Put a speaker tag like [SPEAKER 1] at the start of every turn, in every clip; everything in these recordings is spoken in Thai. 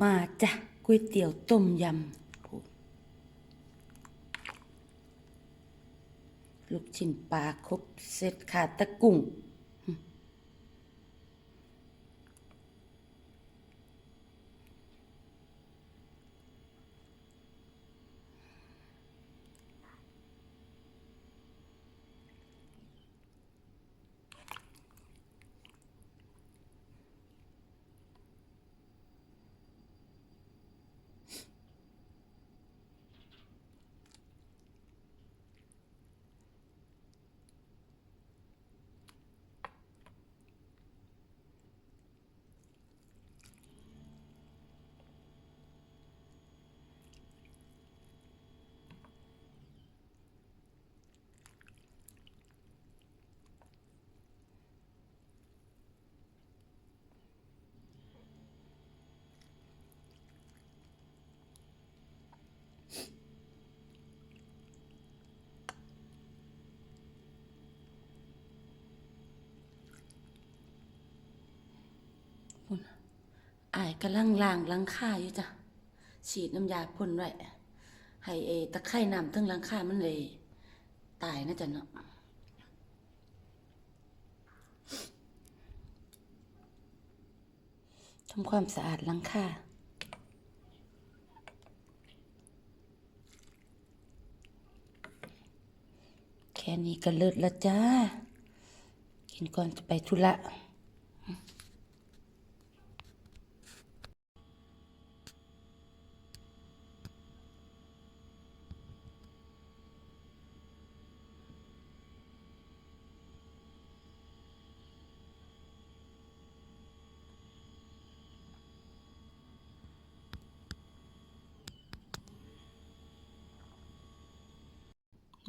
[SPEAKER 1] มาจ้ะก๋วยเตี๋ยวต้มยำลูกชิ้นปลาครบเสร็จขาดตะกุ่ง อายกำลังล้างลังคาอยู่จ้ะฉีดน้ำยาพ่นไว้ให้เอตะไคร่น้ำทั้งลังคามันเลย ตายนะจ๊ะเนาะทำความสะอาดลังคาแค่นี้ก็เลิศละจ้า กินก่อนจะไปธุระ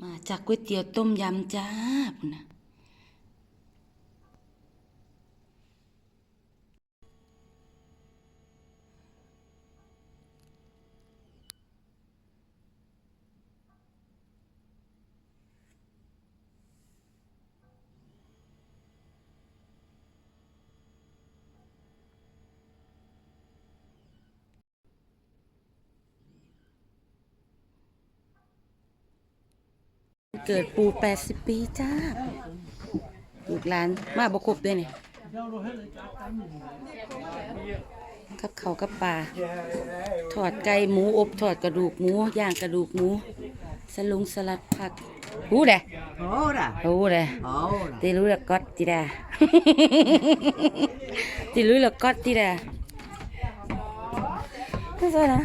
[SPEAKER 1] มาจากก๋วยเตี๋ยวต้มยำจ้าพุ่นนะ เกิดปูแปดสิบปีจ้าลูกหลานมาบกครบด้วยนี่กับเขาวกับปลาถอดไก่หมูอบถอดกระดูกหมูย่างกระดูกหมู สลุงสลัดผักหูเด้
[SPEAKER 2] Ora,
[SPEAKER 1] หูเด้
[SPEAKER 2] ora.
[SPEAKER 1] ตีรู้ละก๊อตตีดาตีรู้ละก๊อตตีดาก็ใช่นะ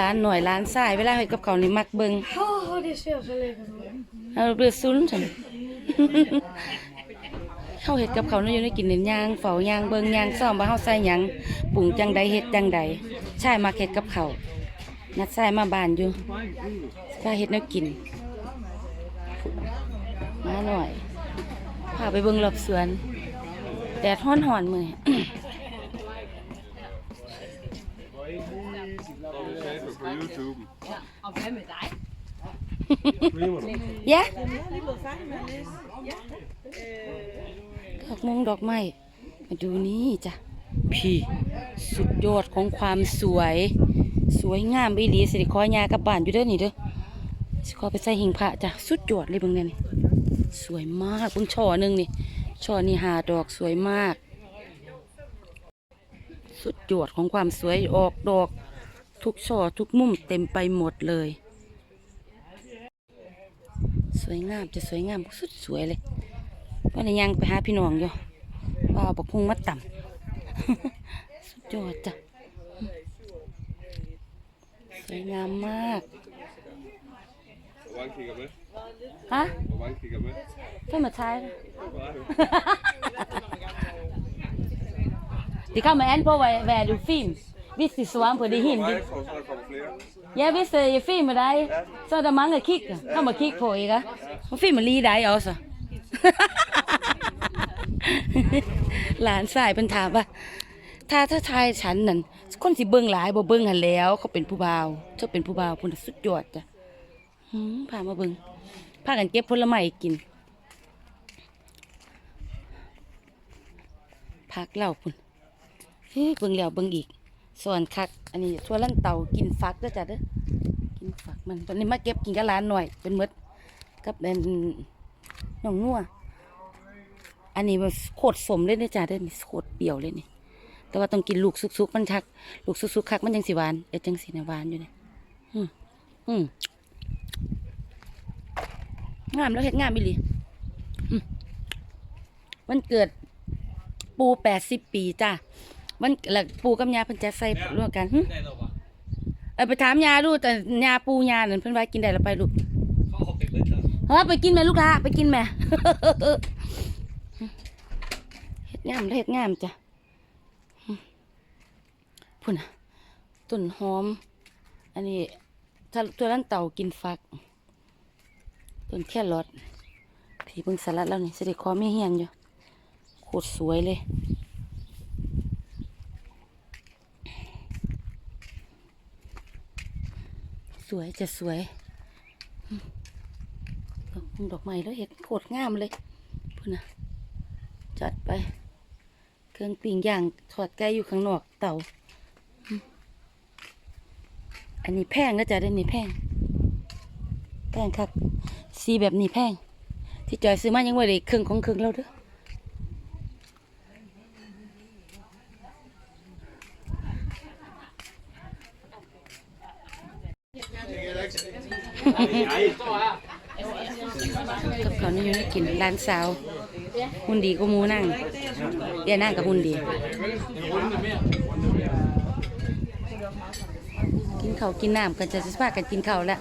[SPEAKER 1] ร้านหน่อยร้านสายเวลาเฮ็ดกับเขาวนี่มักเบิง
[SPEAKER 3] Oh, det ser så lekkert ut.
[SPEAKER 1] เอาเรือซุนฉันเข้าเห็ดกับเขาวนี่อยู่ในกินเน้นย่างเฝ้าย่างเบิงย่างซ่อมว่าเฮาใส่หยังปรุงจังใดเฮ็ดจังใดใช่มาเฮ็ดกับเขาวนัดใส่มาบ้านอยู่ถ้าเฮ็ดแนวกิน มาหน่อยพาไปเบิ่งรอบสวน แดดฮ้อนๆมื้อนี้
[SPEAKER 4] YouTube.
[SPEAKER 1] Ja. ดอกมงดอกไม้มาดูนี่จ้ะ พี่ สุดยอดของความสวย สวยงามอีหลีสิริคอยากลับบ้านอยู่เด้อนี่เด้อสิขอไปใส่หิงพระจ้ะ สุดยอดเลยเบิ่งเนี่ยนี่สวยมากเบิ่งช่อหนึ่งนี่ช่อนี่หาดอกสวยมาก สุดยอดของความสวยออกดอก ทุกช่อทุกมุมเต็มไปหมดเลย สวยงามจะสวยงามสุดสวยเลยว่าในยังไปหาพี่น้องอยู่ว่าเอาบักพุงมาต่ำสุดยอดจ้ะสวยงามมาก
[SPEAKER 4] Hvor mange kigger med?
[SPEAKER 1] ฮะ
[SPEAKER 4] Hvor mange kigger med?
[SPEAKER 1] แค่มาใช้ De kommer an på, hvad, hvad du film. Hvis de svarer på det
[SPEAKER 4] Hvor
[SPEAKER 1] hende.
[SPEAKER 4] meget tror du, så der kommer flere?
[SPEAKER 1] Ja, hvis øh, jeg filmer dig, så er der mange at kigge. Kom og kig på, ikke? Og filmer lige dig også. หลานสายเป็นถามว่า ถ้าถ้าทายฉันนั่นคนสิเบิ่งหลายบ่เบิ่งหันแหล้ว เขาเป็นผู้บ่าวเจ้าเป็นผู้บ่าวพุ่นน่ะสุดยอดจ้ะหืมพามาเบิ่งพากันเก็บผลไม้กินผักเหล่าพุ่นฮ้ยเบิ่งแล้วเบิ่งอีก ส่วนคัก อันนี้ทั่วลั่นเต่ากินฟักด้อจ้ะเด้อกินฟักมันตอนนี้มาเก็บกินกับหลานหน่อยเป็นมดกับเป็นน้องงัวอันนี้มันโคตรสมเลยเด้อจ้ะเด้อนี่โคตรเปรี้ยวเลยนี่แต่ว่าต้องกินลูกสุกๆมันคัก ลูกสุกๆคักมันจังสิหวานเอ็ดจังสินหวานอยู่เนี่ยอืมอืมงามแล้วเฮ็ดงามอีหลีมวันเกิดปูแปดสิบปีจ้ะ วันแล้วปูกับยาเพิ่นจะใส่ร่วมกันหึ
[SPEAKER 2] ได้หรอวะ
[SPEAKER 1] เออไปถามยาดูแต่ยาปูยานั่นเพิ่นว่ากินได้แล้วไปลูก
[SPEAKER 2] เขาออกไปเบิดแล้ว
[SPEAKER 1] เฮ้ยไปกินแม่ลูกละไปกินแม่ เฮ็ดงามแล้วเฮ็ดงามจ้ะหึพุ่นน่ะต้นหอม อันนี้ถ้าตัวนั้นเต่ากินฟักต้นแครอทผีเบิ่งสลัดแล้วนี่สิได้คอไม่เฮียงอยู่โคตรสวยเลย สวยจะสวยดอกไม้แล้วเห็ดโคตรงามเลยพุ่นนะจัดไป เครื่องปิ้งย่างทอดไก่อยู่ข้างนอกเตาอันนี้แพงนะจ๊ะเดี๋ยวนี้แพงแพงครับสีแบบนี้แพงที่จอยซื้อมายังไ่ได้ครึ่งของครึ่งแล้วเด้อ กับเขานี่อยู่นี่กินร้านสาวหุ่นดีก็มูนั่งเดี๋ยวนั่งกับหุ่นดี กินข้าวกินน้ำกันจะสพากันกินข้าวแล้ว